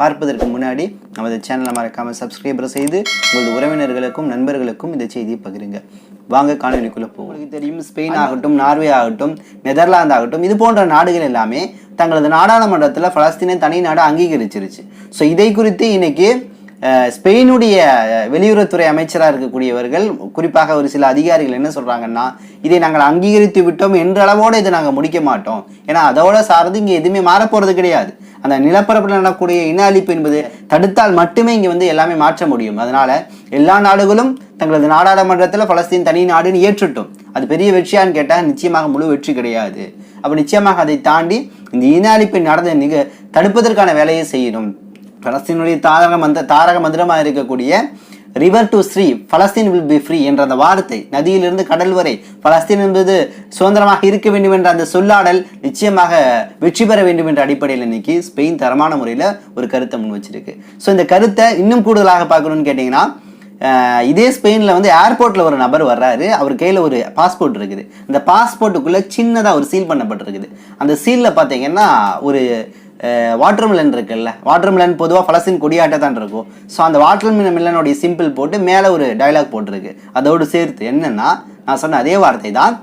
பார்ப்பதற்கு முன்னாடி நமது சேனலை மறக்காமல் சப்ஸ்கிரைபர் செய்து உங்களது உறவினர்களுக்கும் நண்பர்களுக்கும் இந்த செய்தியை பகிருங்க. வாங்க காணொலிக்குள்ளே போகும் உங்களுக்கு தெரியும் ஸ்பெயின் ஆகட்டும் நார்வே ஆகட்டும் நெதர்லாந்து ஆகட்டும் இது போன்ற நாடுகள் எல்லாமே தங்களது நாடாளுமன்றத்தில் பலஸ்தீனை தனி நாடு அங்கீகரிச்சிருச்சு. ஸோ இதை குறித்து இன்னைக்கு ஸ்பெயினுடைய வெளியுறவுத்துறை அமைச்சராக இருக்கக்கூடியவர்கள் குறிப்பாக ஒரு சில அதிகாரிகள் என்ன சொல்றாங்கன்னா இதை நாங்கள் அங்கீகரித்து விட்டோம் என்ற அளவோடு இதை நாங்கள் முடிக்க மாட்டோம். ஏன்னா அதோட சார்ந்து இங்கே எதுவுமே மாறப்போறது கிடையாது. அந்த நிலப்பரப்பில் நடக்கக்கூடிய இன அழிப்பு என்பது தடுத்தால் மட்டுமே இங்கே வந்து எல்லாமே மாற்ற முடியும். அதனால் எல்லா நாடுகளும் தங்களது நாடாளுமன்றத்தில் பலஸ்தீன் தனி நாடுன்னு ஏற்றுட்டோம். அது பெரிய வெற்றியான்னு கேட்டால் நிச்சயமாக முழு வெற்றி கிடையாது. அப்போ நிச்சயமாக அதை தாண்டி இந்த இன அழிப்பை நடந்த நிக தடுப்பதற்கான வேலையை செய்யணும். பலஸ்தீனுடைய தாரக மந்த தாரக மந்திரமாக இருக்கக்கூடிய river to sea Palestine will be free என்ற அந்த வார்த்தை நதியிலிருந்து கடல் வரை பலஸ்தீன் என்பது சுதந்திரமாக இருக்க வேண்டும் என்ற அந்த சொல்லாடல் நிச்சயமாக வெற்றி பெற வேண்டும் என்ற அடிப்படையில் இன்னைக்கு ஸ்பெயின் தரமான முறையில் ஒரு கருத்தை முன் வச்சிருக்கு. ஸோ இந்த கருத்தை இன்னும் கூடுதலாக பார்க்கணும்னு கேட்டிங்கன்னா இதே ஸ்பெயினில் வந்து ஏர்போர்ட்டில் ஒரு நபர் வர்றாரு. அவர் கையில் ஒரு பாஸ்போர்ட் இருக்குது. இந்த பாஸ்போர்ட்டுக்குள்ளே சின்னதாக ஒரு சீல் பண்ணப்பட்டிருக்குது. அந்த சீலில் பார்த்தீங்கன்னா ஒரு வாட்டர் மிலன் இருக்குல்ல? வாட்டர் மிலன் பொதுவாக ஃபலஸ்தீன் கொடியாட்ட தான் இருக்கும். ஸோ அந்த வாட்டர் மிலனுடைய சிம்பிள் போட்டு மேலே ஒரு டைலாக் போட்டிருக்கு. அதோடு சேர்த்து என்னென்னா நான் சொன்ன அதே வார்த்தை தான்.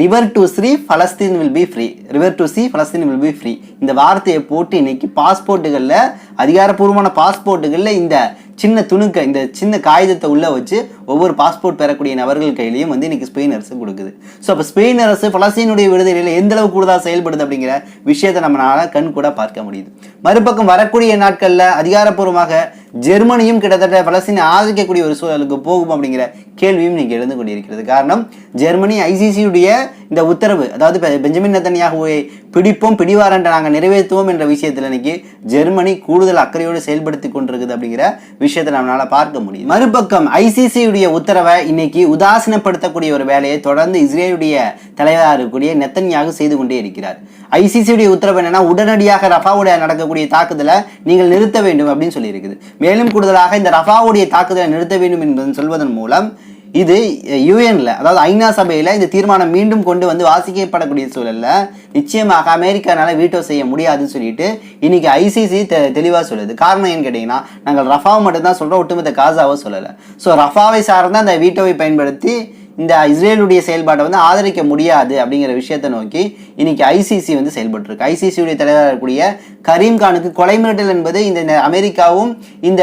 River to sea Palestine will be free river to sea Palestine will be free இந்த வார்த்தையை போட்டு இன்னைக்கு பாஸ்போர்ட்டுகளில் அதிகாரப்பூர்வமான பாஸ்போர்ட்டுகளில் இந்த சின்ன துணுக்க இந்த சின்ன காகிதத்தை உள்ள வச்சு ஒவ்வொரு பாஸ்போர்ட் பெறக்கூடிய நபர்கள் கையிலையும் வந்து இன்னைக்கு ஸ்பெயின் அரசு கொடுக்குது. ஸோ அப்போ ஸ்பெயின் அரசு பலஸ்தீனுடைய விடுதலையில் எந்த அளவு கூடுதலாக செயல்படுது அப்படிங்கிற விஷயத்தை நம்மளால கண் கூட பார்க்க முடியுது. மறுபக்கம் வரக்கூடிய நாட்களில் அதிகாரப்பூர்வமாக ஜெர்மனியும் கிட்டத்தட்ட பலஸ்தீனை ஆதரிக்கக்கூடிய ஒரு சூழலுக்கு போகும் அப்படிங்கிற கேள்வியும் இன்னைக்கு எழுந்து கொண்டிருக்கிறது. காரணம் ஜெர்மனி ஐசிசியுடைய இந்த உத்தரவு அதாவது பெஞ்சமின் நத்தனியாகவே பிடிப்போம் பிடிவாரண்ட நாங்கள் நிறைவேற்றுவோம் என்ற விஷயத்தில் இன்னைக்கு ஜெர்மனி கூடுதல் அக்கறையோடு செயல்படுத்தி கொண்டிருக்குது அப்படிங்கிற விஷயத்தை நம்மளால பார்க்க முடியும் மறுபக்கம் ஐசிசியுடைய உத்தரவை இன்னைக்கு உதாசீனப்படுத்தக்கூடிய ஒரு வேலையை தொடர்ந்து இஸ்ரேலுடைய தலைவராக இருக்கக்கூடிய நெத்தனியாக செய்து கொண்டே இருக்கிறார். ஐசிசியுடைய உத்தரவு என்னன்னா உடனடியாக ரஃபாவுடைய நடக்கக்கூடிய தாக்குதலை நீங்கள் நிறுத்த வேண்டும் அப்படின்னு சொல்லியிருக்குது. மேலும் கூடுதலாக இந்த ரஃபாவுடைய தாக்குதலை நிறுத்த வேண்டும் என்பதை சொல்வதன் மூலம் இது யுஎன்ல அதாவது ஐநா சபையில் இந்த தீர்மானம் மீண்டும் கொண்டு வந்து வாசிக்கப்படக்கூடிய சூழலில் நிச்சயமாக அமெரிக்கானால வீட்டோ செய்ய முடியாதுன்னு சொல்லிட்டு இன்னைக்கு ஐசிசி தெ தெளிவாக சொல்லுது. காரணம் ஏன்னு கேட்டிங்கன்னா நாங்கள் ரஃபாவை மட்டும்தான் சொல்கிறோம் ஒட்டுமொத்த காசாவை சொல்லலை. ஸோ ரஃபாவை சார்ந்த அந்த வீட்டோவை பயன்படுத்தி இந்த இஸ்ரேலுடைய செயல்பாட்டை வந்து ஆதரிக்க முடியாது அப்படிங்கிற விஷயத்தை நோக்கி இன்னைக்கு ஐசிசி வந்து செயல்பட்டுருக்கு. ஐசிசியுடைய தலைவராக இருக்கக்கூடிய கரீம்கானுக்கு கொலை மிரட்டல் என்பது இந்த அமெரிக்காவும் இந்த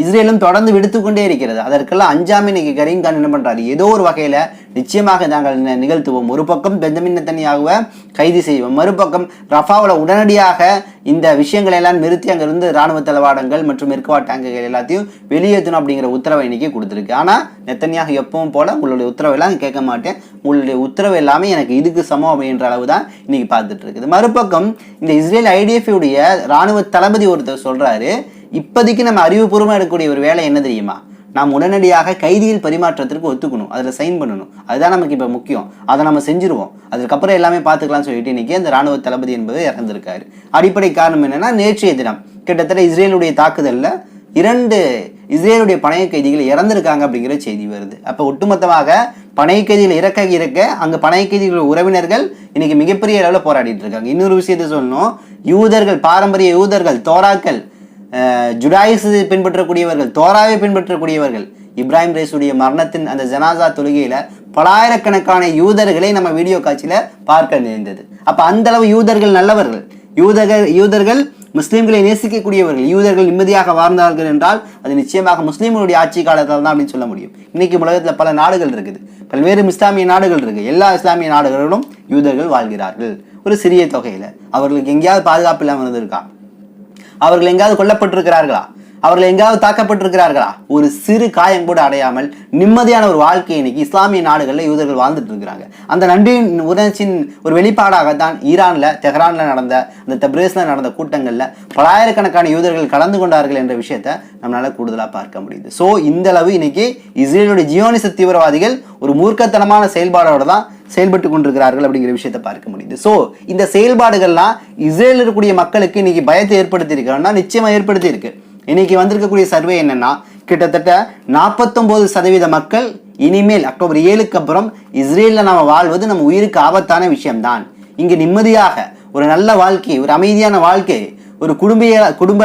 இஸ்ரேலும் தொடர்ந்து விடுத்துக்கொண்டே இருக்கிறது. அதற்கெல்லாம் அஞ்சாம இன்னைக்கு கரீம் கான் என்ன பண்றாரு? ஏதோ ஒரு வகையில நிச்சயமாக நாங்கள் நிகழ்த்துவோம். ஒரு பக்கம் பெஞ்சமின் நெத்தனியாகுவை கைது செய்வோம். மறுபக்கம் ரஃபாவில் உடனடியாக இந்த விஷயங்களை எல்லாம் நிறுத்தி அங்கிருந்து ராணுவ தளவாடங்கள் மற்றும் மெர்கவா டேங்குகள் எல்லாத்தையும் வெளியேற்றணும் அப்படிங்கிற உத்தரவை இன்னைக்கு கொடுத்துருக்கு. ஆனால் நெத்தனியாக எப்பவும் போல உங்களுடைய உத்தரவெல்லாம் கேட்க மாட்டேன். உங்களுடைய உத்தரவு எல்லாமே எனக்கு இதுக்கு சமம் அப்படின்ற அளவு தான் இன்னைக்கு பார்த்துட்டு இருக்குது. மறுபக்கம் இந்த இஸ்ரேல் ஐடிஎஃப் உடைய ராணுவ தளபதி ஒருத்தர் சொல்றாரு இப்போதைக்கு நம்ம அறிவுபூர்வமாக எடுக்கக்கூடிய ஒரு வேலை என்ன தெரியுமா? நாம் உடனடியாக கைதியில் பரிமாற்றத்திற்கு ஒத்துக்கணும். அதில் சைன் பண்ணணும். அதுதான் நமக்கு இப்போ முக்கியம். அதை நம்ம செஞ்சுருவோம். அதுக்கப்புறம் எல்லாமே பார்த்துக்கலாம்னு சொல்லிட்டு இன்னைக்கு அந்த ராணுவ தளபதி என்பது இறந்திருக்காரு. அடிப்படை காரணம் என்னென்னா நேற்றைய தினம் கிட்டத்தட்ட இஸ்ரேலுடைய தாக்குதலில் இரண்டு இஸ்ரேலுடைய பணைய கைதிகள் இறந்திருக்காங்க அப்படிங்கிற செய்தி வருது. அப்போ ஒட்டுமொத்தமாக பணைய கைதிகள் இறக்க இறக்க அங்கே பணைய கைதிகள் உறவினர்கள் இன்னைக்கு மிகப்பெரிய அளவில் போராடிட்டு இருக்காங்க. இன்னொரு விஷயத்தை சொல்லணும். யூதர்கள் பாரம்பரிய யூதர்கள் தோராக்கள் ஜுடாயிஸ் பின்பற்றக்கூடியவர்கள் தோராவை பின்பற்றக்கூடியவர்கள் இப்ராஹிம் ரேசுடைய மரணத்தின் அந்த ஜனாசா தொழுகையில் பலாயிரக்கணக்கான யூதர்களை நம்ம வீடியோ காட்சியில் பார்க்க நேர்ந்தது. அப்போ அந்தளவு யூதர்கள் நல்லவர்கள். யூதர்கள் யூதர்கள் முஸ்லீம்களை நேசிக்கக்கூடியவர்கள். யூதர்கள் நிம்மதியாக வாழ்ந்தார்கள் என்றால் அது நிச்சயமாக முஸ்லீம்களுடைய ஆட்சி காலத்தில் தான் அப்படின்னு சொல்ல முடியும். இன்னைக்கு உலகத்தில் பல நாடுகள் இருக்குது. பல்வேறு இஸ்லாமிய நாடுகள் இருக்குது எல்லா இஸ்லாமிய நாடுகளிலும் யூதர்கள் வாழ்கிறார்கள். ஒரு சிறிய தொகையில். அவர்களுக்கு எங்கேயாவது பாதுகாப்பு இல்லாமல் இருந்திருக்கா? அவர்கள் எங்காவது கொல்லப்பட்டிருக்கிறார்களா? அவர்கள் எங்காவது தாக்கப்பட்டிருக்கிறார்களா? ஒரு சிறு காயம் கூட அடையாமல் நிம்மதியான ஒரு வாழ்க்கை இன்னைக்கு இஸ்லாமிய நாடுகளில் யூதர்கள் வாழ்ந்துட்டு இருக்கிறாங்க. அந்த நன்றியின் உணர்ச்சியின் ஒரு வெளிப்பாடாகத்தான் ஈரானில் தெஹ்ரானில் நடந்த அந்த தப்ரேஸில் நடந்த கூட்டங்களில் பலாயிரக்கணக்கான யூதர்கள் கலந்து கொண்டார்கள் என்ற விஷயத்தை நம்மளால் கூடுதலாக பார்க்க முடியுது. ஸோ இந்த அளவு இன்னைக்கு இஸ்ரேலுடைய ஜியோனிச தீவிரவாதிகள் ஒரு மூர்க்கத்தனமான செயல்பாடோட தான் செயல்பட்டு கொண்டிருக்கிறார்கள் அப்படிங்கிற விஷயத்தை பார்க்க முடியுது. ஸோ இந்த செயல்பாடுகள்லாம் இஸ்ரேலில் இருக்கக்கூடிய மக்களுக்கு இன்னைக்கு பயத்தை ஏற்படுத்தியிருக்காங்கன்னா நிச்சயமாக ஏற்படுத்தியிருக்கு. இன்னைக்கு வந்திருக்கக்கூடிய சர்வே என்னன்னா கிட்டத்தட்ட நாற்பத்தொம்போது சதவீத மக்கள் இனிமேல் அக்டோபர் ஏழுக்கு அப்புறம் இஸ்ரேலில் நாம் வாழ்வது நம்ம உயிருக்கு ஆபத்தான விஷயம்தான். இங்கே நிம்மதியாக ஒரு நல்ல வாழ்க்கை ஒரு அமைதியான வாழ்க்கை ஒரு குடும்ப குடும்ப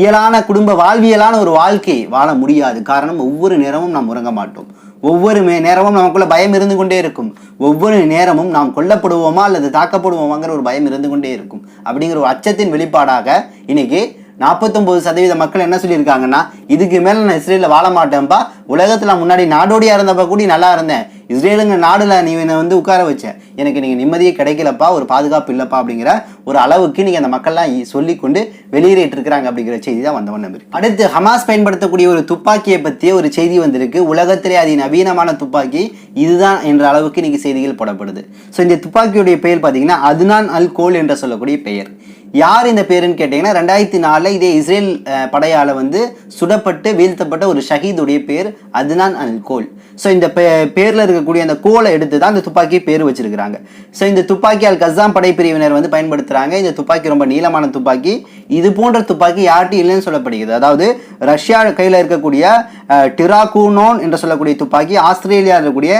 இயலான குடும்ப வாழ்வியலான ஒரு வாழ்க்கை வாழ முடியாது. காரணம் ஒவ்வொரு நேரமும் நாம் உறங்க மாட்டோம். ஒவ்வொரு நேரமும் நமக்குள்ள பயம் இருந்து கொண்டே இருக்கும். ஒவ்வொரு நேரமும் நாம் கொல்லப்படுவோமா அல்லது தாக்கப்படுவோமாங்கிற ஒரு பயம் இருந்து கொண்டே இருக்கும். அப்படிங்கிற ஒரு அச்சத்தின் வெளிப்பாடாக இன்னைக்கு நாற்பத்தொம்பது சதவீத மக்கள் என்ன சொல்லியிருக்காங்கன்னா இதுக்கு மேலே நான் இஸ்ரேலில் வாழ மாட்டேன்ப்பா உலகத்தில் முன்னாடி நாடோடியாக இருந்தப்ப கூட நல்லா இருந்தேன். இஸ்ரேலுங்க நாடில் நீ என்னை வந்து உட்கார வச்ச. எனக்கு நீங்கள் நிம்மதியே கிடைக்கலப்பா ஒரு பாதுகாப்பு இல்லைப்பா அப்படிங்கிற ஒரு அளவுக்கு நீங்கள் அந்த மக்கள்லாம் சொல்லிக்கொண்டு வெளியேறிட்டு இருக்கிறாங்க அப்படிங்கிற செய்தி தான் வந்த வண்ணம் அடுத்து ஹமாஸ் பயன்படுத்தக்கூடிய ஒரு துப்பாக்கியை பற்றிய ஒரு செய்தி வந்திருக்கு. உலகத்திலே அதி நவீனமான துப்பாக்கி இதுதான் என்ற அளவுக்கு இன்றைக்கி செய்திகள் போடப்படுது. ஸோ இந்த துப்பாக்கியுடைய பெயர் பார்த்தீங்கன்னா அதுனான் அல் கோல் என்று சொல்லக்கூடிய பெயர். யார் இந்த பேருன்னு கேட்டிங்கன்னா ரெண்டாயிரத்தி நாலில் இதே இஸ்ரேல் படையால் வந்து சுடப்பட்டு வீழ்த்தப்பட்ட ஒரு ஷஹீதுடைய பேர் அதுனான் அல் கோல் ஸோ இந்த பே பேரில் இருக்கக்கூடிய அந்த கோலை எடுத்து தான் இந்த துப்பாக்கி பேர் வச்சிருக்கிறாங்க. ஸோ இந்த துப்பாக்கி அல் கசாம் படைப்பிரிவினர் வந்து பயன்படுத்துகிறாங்க இந்த துப்பாக்கி ரொம்ப நீளமான துப்பாக்கி. இது போன்ற துப்பாக்கி யார்ட்டும் இல்லைன்னு சொல்லப்படுகிறது. அதாவது ரஷ்யா கையில் இருக்கக்கூடிய டிராகூனோன் என்று சொல்லக்கூடிய துப்பாக்கி ஆஸ்திரேலியாவில் இருக்கக்கூடிய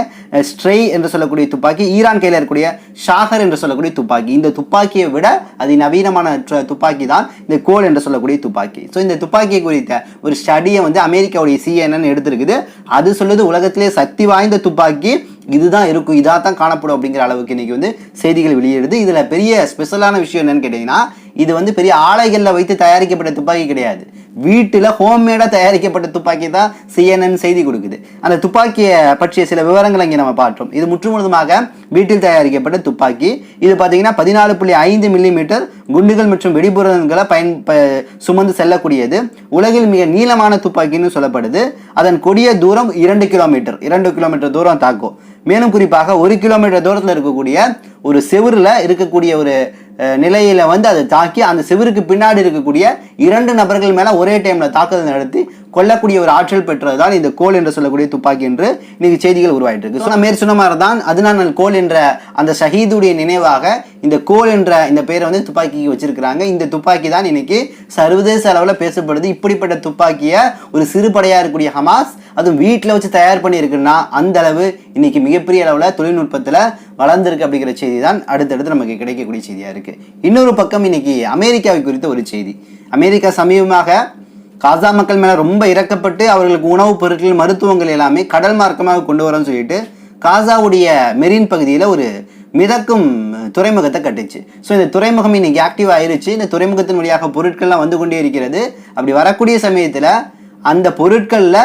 ஸ்ட்ரெய் என்று சொல்லக்கூடிய துப்பாக்கி ஈரான் கையில் இருக்கக்கூடிய ஷாகர் என்று சொல்லக்கூடிய துப்பாக்கி. இந்த துப்பாக்கியை விட அது நவீனமான ட்ர- துப்பாக்கி தான் இந்த கோல் என்று சொல்லக்கூடிய துப்பாக்கி. ஸோ இந்த துப்பாக்கி குறித்த ஒரு ஸ்டடியை வந்து அமெரிக்காவுடைய சிஎன்என் எடுத்திருக்குது. அது சொல்லுது உலகத்திலே சக்தி வாய்ந்த துப்பாக்கி இதுதான் இருக்கும் இதாக தான் காணப்படும் அப்படிங்கிற அளவுக்கு இன்னைக்கு வந்து செய்திகள் வெளியிடுது. இதில் பெரிய ஸ்பெஷலான விஷயம் என்னன்னு கேட்டிங்கன்னா இது வந்து பெரிய ஆலைகளில் வைத்து தயாரிக்கப்பட்ட துப்பாக்கி கிடையாது. வீட்டில் ஹோம்மேடாக தயாரிக்கப்பட்ட துப்பாக்கி தான் சிஎன்என் செய்தி கொடுக்குது. அந்த துப்பாக்கியை பற்றிய சில விவரங்களை இங்கே நம்ம பார்த்தோம் இது முற்றுமுழுதுமாக வீட்டில் தயாரிக்கப்பட்ட துப்பாக்கி. இது பார்த்தீங்கன்னா பதினாலு புள்ளி ஐந்து மில்லிமீட்டர் குண்டுகள் மற்றும் வெடிபுறங்களை பயன் ப- சுமந்து செல்லக்கூடியது. உலகில் மிக நீளமான துப்பாக்கின்னு சொல்லப்படுது. அதன் கொடிய தூரம் இரண்டு கிலோமீட்டர். இரண்டு கிலோமீட்டர் தூரம் தாக்கும். மேலும் குறிப்பாக ஒரு கிலோமீட்டர் தூரத்தில் இருக்கக்கூடிய ஒரு செவரில் இருக்கக்கூடிய ஒரு நிலையில் வந்து அதை தாக்கி அந்த செவருக்கு பின்னாடி இருக்கக்கூடிய இரண்டு நபர்கள் மேலே ஒரே டைமில் தாக்குதல் நடத்தி கொல்லக்கூடிய ஒரு ஆற்றல் பெற்றதுதான் இந்த கோல் என்று சொல்லக்கூடிய துப்பாக்கி என்று இன்னைக்கு செய்திகள் உருவாயிட்டு இருக்கு So, நான் மேற் சொன்ன மாதிரி தான் அதனால் கோல் என்ற அந்த ஷஹீதுடைய நினைவாக இந்த கோல் என்ற இந்த பெயரை வந்து துப்பாக்கிக்கு வச்சிருக்கிறாங்க. இந்த துப்பாக்கி தான் இன்னைக்கு சர்வதேச அளவில் பேசப்படுது. இப்படிப்பட்ட துப்பாக்கியை ஒரு சிறுபடையாக இருக்கக்கூடிய ஹமாஸ் அதுவும் வீட்டில் வச்சு தயார் பண்ணியிருக்குன்னா அந்த அளவு இன்னைக்கு மிகப்பெரிய அளவில் தொழில்நுட்பத்தில் வளர்ந்துருக்கு அப்படிங்கிற செய்தி தான் அடுத்தடுத்து நமக்கு கிடைக்கக்கூடிய செய்தியாக இருக்குது இன்னொரு பக்கம் இன்னைக்கு அமெரிக்காவை குறித்த ஒரு செய்தி. அமெரிக்கா சமீபமாக காசா மக்கள் மேலே ரொம்ப இறக்கப்பட்டு அவர்களுக்கு உணவுப் பொருட்கள் மருத்துவங்கள் எல்லாமே கடல் மார்க்கமாக கொண்டு வரோம்னு சொல்லிட்டு காசாவுடைய மெரின் பகுதியில் ஒரு மிதக்கும் துறைமுகத்தை கட்டுச்சு. ஸோ இந்த துறைமுகம் இன்னைக்கு ஆக்டிவ் ஆயிருச்சு. இந்த துறைமுகத்தின் வழியாக பொருட்கள்லாம் வந்து கொண்டே இருக்கிறது. அப்படி வரக்கூடிய சமயத்தில் அந்த பொருட்களில்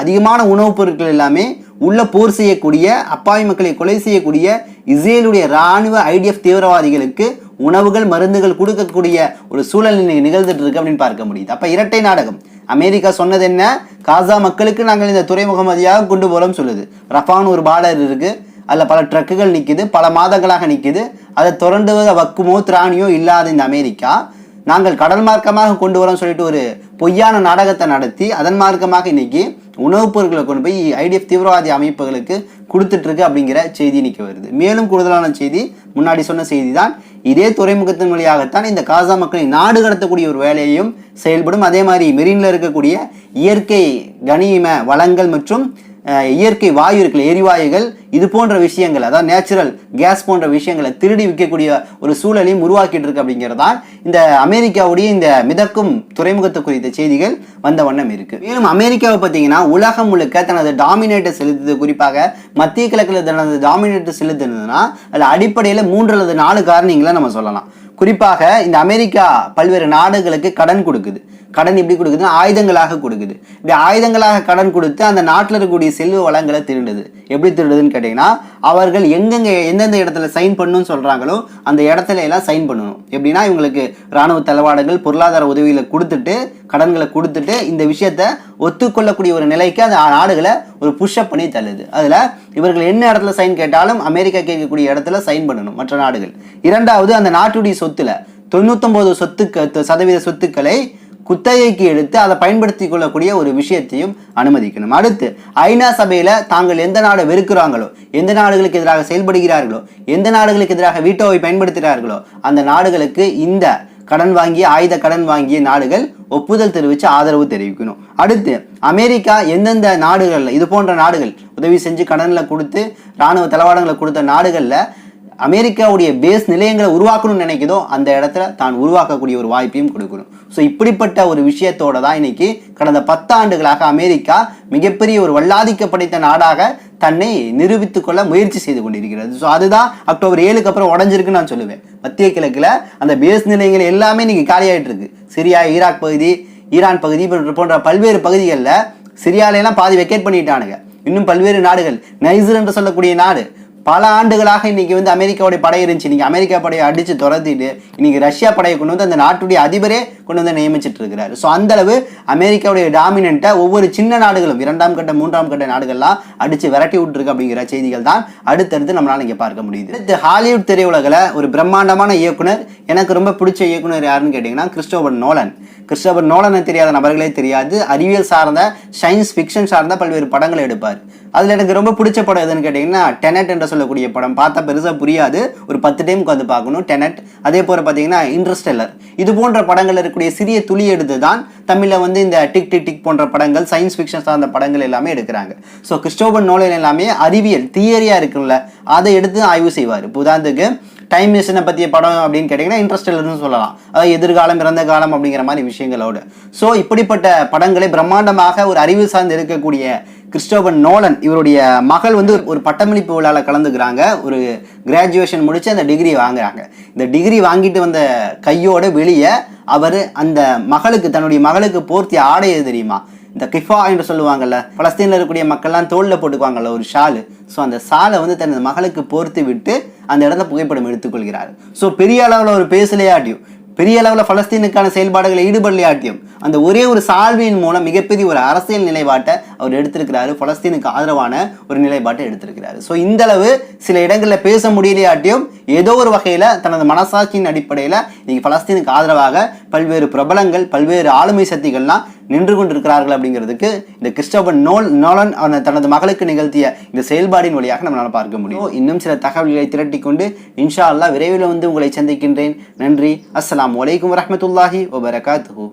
அதிகமான உணவுப் பொருட்கள் எல்லாமே உள்ள போர் செய்யக்கூடிய அப்பாவி மக்களை கொலை செய்யக்கூடிய இஸ்ரேலுடைய ராணுவ ஐடிஎஃப் தீவிரவாதிகளுக்கு உணவுகள் மருந்துகள் கொடுக்கக்கூடிய ஒரு சூழல் இன்னைக்கு நிகழ்ந்துட்டு இருக்கு அப்படின்னு பார்க்க முடியுது. அப்போ இரட்டை நாடகம். அமெரிக்கா சொன்னது என்ன? காசா மக்களுக்கு நாங்கள் இந்த துறைமுகம் வழியாக கொண்டு போறோம் சொல்லுது. ரஃபான் ஒரு பார்டர் இருக்கு. அதில் பல ட்ரக்குகள் நிற்குது பல மாதங்களாக நிற்குது அதை தொடர்ந்து வக்குமோ திராணியோ இல்லாத இந்த அமெரிக்கா. நாங்கள் கடல் மார்க்கமாக கொண்டு வரோம் சொல்லிட்டு ஒரு பொய்யான நாடகத்தை நடத்தி அதன் மார்க்கமாக இன்னைக்கு உணவுப் பொருட்களை கொண்டு போய் ஐடிஎஃப் தீவிரவாதி அமைப்புகளுக்கு கொடுத்துட்ருக்கு அப்படிங்கிற செய்தி இன்னைக்கு வருது. மேலும் கூடுதலான செய்தி முன்னாடி சொன்ன செய்தி தான் இதே துறைமுகத்தின் வழியாகத்தான் இந்த காசா மக்களை நாடு கடத்தக்கூடிய ஒரு வேலையையும் செயல்படும். அதே மாதிரி மெரீனில் இருக்கக்கூடிய இயற்கை கனிம வளங்கள் மற்றும் இயற்கை வாயு இருக்குல்ல எரிவாயுகள் இது போன்ற விஷயங்கள் அதாவது நேச்சுரல் கேஸ் போன்ற விஷயங்களை திருடி விற்கக்கூடிய ஒரு சூழலையும் உருவாக்கிட்டு இருக்கு அப்படிங்கிறதான் இந்த அமெரிக்காவுடைய இந்த மிதக்கும் துறைமுகத்தை குறித்த செய்திகள் வந்த வண்ணம் இருக்கு. மேலும் அமெரிக்காவை பார்த்தீங்கன்னா உலகம் முழுக்க தனது டாமினேட்டை செலுத்தது குறிப்பாக மத்திய கிழக்கில் தனது டாமினேட்டை செலுத்துனதுன்னா அதில் அடிப்படையில் மூன்று அல்லது நாலு காரணங்களை நம்ம சொல்லலாம். குறிப்பாக இந்த அமெரிக்கா பல்வேறு நாடுகளுக்கு கடன் கொடுக்குது. கடன் எப்படி கொடுக்குதுன்னா ஆயுதங்களாக கொடுக்குது. இப்படி ஆயுதங்களாக கடன் கொடுத்து அந்த நாட்டில் இருக்கக்கூடிய செல்வ வளங்களை திருடுது. எப்படி திருடுதுன்னு கேட்டிங்கன்னா அவர்கள் எங்கெங்க எந்தெந்த இடத்துல சைன் பண்ணணும்னு சொல்றாங்களோ அந்த இடத்துல எல்லாம் சைன் பண்ணணும். எப்படின்னா இவங்களுக்கு ராணுவ தளவாடங்கள் பொருளாதார உதவிகளை கொடுத்துட்டு கடன்களை கொடுத்துட்டு இந்த விஷயத்த ஒத்துக்கொள்ளக்கூடிய ஒரு நிலைக்கு அந்த நாடுகளை ஒரு புஷ்அப் பண்ணி தள்ளுது. அதில் இவர்கள் என்ன இடத்துல சைன் கேட்டாலும் அமெரிக்கா கேட்கக்கூடிய இடத்துல சைன் பண்ணணும் மற்ற நாடுகள். இரண்டாவது அந்த நாட்டுடைய சொத்துல தொண்ணூத்தொம்பது சொத்துக்க சதவீத சொத்துக்களை குத்தகைக்கு எடுத்து அதை பயன்படுத்தி கொள்ளக்கூடிய ஒரு விஷயத்தையும் அனுமதிக்கணும். அடுத்து ஐநா சபையில் தாங்கள் எந்த நாடை வெறுக்கிறாங்களோ எந்த நாடுகளுக்கு எதிராக செயல்படுகிறார்களோ எந்த நாடுகளுக்கு எதிராக வீட்டோவை பயன்படுத்துகிறார்களோ அந்த நாடுகளுக்கு இந்த கடன் வாங்கிய ஆயுத கடன் வாங்கிய நாடுகள் ஒப்புதல் தெரிவித்து ஆதரவு தெரிவிக்கணும். அடுத்து அமெரிக்கா எந்தெந்த நாடுகளில் இது போன்ற நாடுகள் உதவி செஞ்சு கடனில் கொடுத்து ராணுவ தளவாடங்களை கொடுத்த நாடுகளில் அமெரிக்காவுடைய பேஸ் நிலையங்களை உருவாக்கணும்னு நினைக்குதோ அந்த இடத்துல தான் உருவாக்கக்கூடிய ஒரு வாய்ப்பையும் கொடுக்கணும். ஸோ இப்படிப்பட்ட ஒரு விஷயத்தோட தான் இன்னைக்கு கடந்த பத்தாண்டுகளாக அமெரிக்கா மிகப்பெரிய ஒரு வல்லாதிக்க படைத்த நாடாக தன்னை நிரூபித்து கொள்ள முயற்சி செய்து கொண்டிருக்கிறது. ஸோ அதுதான் அக்டோபர் ஏழுக்கு அப்புறம் உடஞ்சிருக்குன்னு நான் சொல்லுவேன். மத்திய கிழக்கில் அந்த பேஸ் நிலையங்கள் எல்லாமே இன்னைக்கு காலியாகிட்டு இருக்கு. சிரியா ஈராக் பகுதி ஈரான் பகுதி போன்ற- போன்ற பல்வேறு பகுதிகளில் சிரியாலையெல்லாம் பாதி வெக்கேட் பண்ணிட்டானுங்க. இன்னும் பல்வேறு நாடுகள் நைசர் என்று சொல்லக்கூடிய நாடு பல ஆண்டுகளாக இன்னைக்கு வந்து அமெரிக்காவுடைய படை இருந்துச்சு. இன்னைக்கு அமெரிக்கா படையை அடித்து துரத்திட்டு இன்னைக்கு ரஷ்யா படையை கொண்டு வந்து அந்த நாட்டுடைய அதிபரே கொண்டு வந்து நியமிச்சிட்டு இருக்கிறாரு. ஸோ அந்தளவு அமெரிக்காவுடைய டாமினண்ட்டை ஒவ்வொரு சின்ன நாடுகளும் இரண்டாம் கட்ட மூன்றாம் கட்ட நாடுகள்லாம் அடித்து விரட்டி விட்டுருக்கு அப்படிங்கிற செய்திகள் தான் அடுத்தடுத்து நம்மளால் இங்கே பார்க்க முடியுது. அடுத்து ஹாலிவுட் திரையுலகில் ஒரு பிரம்மாண்டமான இயக்குனர் எனக்கு ரொம்ப பிடிச்ச இயக்குனர் யாருன்னு கேட்டிங்கன்னா கிறிஸ்டோபர் நோலன். கிறிஸ்டபர் நோலனை தெரியாத நபர்களே தெரியாது. அறிவியல் சார்ந்த சயின்ஸ் ஃபிக்ஷன் சார்ந்த பல்வேறு படங்களை எடுப்பார். அதில் எனக்கு ரொம்ப பிடிச்ச படம் எதுன்னு கேட்டிங்கன்னா டெனட் என்று சொல்லக்கூடிய படம். பார்த்தா பெருசாக புரியாது. ஒரு பத்து டைம் உட்காந்து பார்க்கணும் டெனட் அதே போல் பார்த்தீங்கன்னா இன்ட்ரஸ்டெல்லர் இது போன்ற படங்கள் இருக்கக்கூடிய சிறிய துளி எடுத்து தான் தமிழில் வந்து இந்த டிக் டிக் டிக் போன்ற படங்கள் சயின்ஸ் ஃபிக்ஷன் சார்ந்த படங்கள் எல்லாமே எடுக்கிறாங்க. ஸோ கிறிஸ்டோபன் நோலன் எல்லாமே அறிவியல் தியரியாக இருக்குல்ல அதை எடுத்து ஆய்வு செய்வார். இப்போ உதாரணத்துக்கு டைம் மிஷினை பற்றிய படம் அப்படின்னு கேட்டிங்கன்னா இன்ட்ரெஸ்டல்னு சொல்லலாம். அதாவது எதிர்காலம் இறந்த காலம் அப்படிங்கிற மாதிரி விஷயங்களோடு. ஸோ இப்படிப்பட்ட படங்களை பிரம்மாண்டமாக ஒரு அறிவு சார்ந்து இருக்கக்கூடிய கிறிஸ்டோபன் நோலன் இவருடைய மகள் வந்து ஒரு- ஒரு பட்டமளிப்பு விழாவில் கலந்துக்கிறாங்க. ஒரு கிராஜுவேஷன் முடித்து அந்த டிகிரி வாங்குறாங்க. இந்த டிகிரி வாங்கிட்டு வந்த கையோட வெளியே அவர் அந்த மகளுக்கு தன்னுடைய மகளுக்கு போர்த்தி ஆடையது தெரியுமா? இந்த கிஃபா என்று சொல்லுவாங்கல்ல பலஸ்தீனில் இருக்கக்கூடிய மக்கள்லாம் தோளில் போட்டுக்குவாங்கல்ல ஒரு ஷாலு. ஸோ அந்த ஷாலை வந்து தனது மகளுக்கு போர்த்து விட்டு அந்த இடத்த புகைப்படம் எடுத்துக்கொள்கிறார். ஸோ பெரிய அளவில் ஒரு பேசலையாட்டியும் பெரிய அளவில் பலஸ்தீனுக்கான செயல்பாடுகளை ஈடுபடலையாட்டியும் அந்த ஒரே ஒரு சால்வியின் மூலம் மிகப்பெரிய ஒரு அரசியல் நிலைப்பாட்டை அவர் எடுத்திருக்கிறாரு. பலஸ்தீனுக்கு ஆதரவான ஒரு நிலைப்பாட்டை எடுத்திருக்கிறாரு. ஸோ இந்த அளவு சில இடங்களில் பேச முடியலையாட்டியும் ஏதோ ஒரு வகையில் தனது மனசாட்சியின் அடிப்படையில் இன்னைக்கு பலஸ்தீனுக்கு ஆதரவாக பல்வேறு பிரபலங்கள் பல்வேறு ஆளுமை சக்திகள்லாம் நின்று கொண்டிருக்கிறார்கள் அப்படிங்கிறதுக்கு இந்த கிறிஸ்டோபன் நோல் நோலன் அவன் தனது மகளுக்கு நிகழ்த்திய இந்த செயல்பாடின் வழியாக நம்மளால பார்க்க முடியும். இன்னும் சில தகவல்களை திரட்டி கொண்டு இன்ஷா அல்லா விரைவில் வந்து உங்களை சந்திக்கின்றேன். நன்றி. அஸ்லாம் வலைக்கம் வரமத்துல்லாஹி வபரகாத்து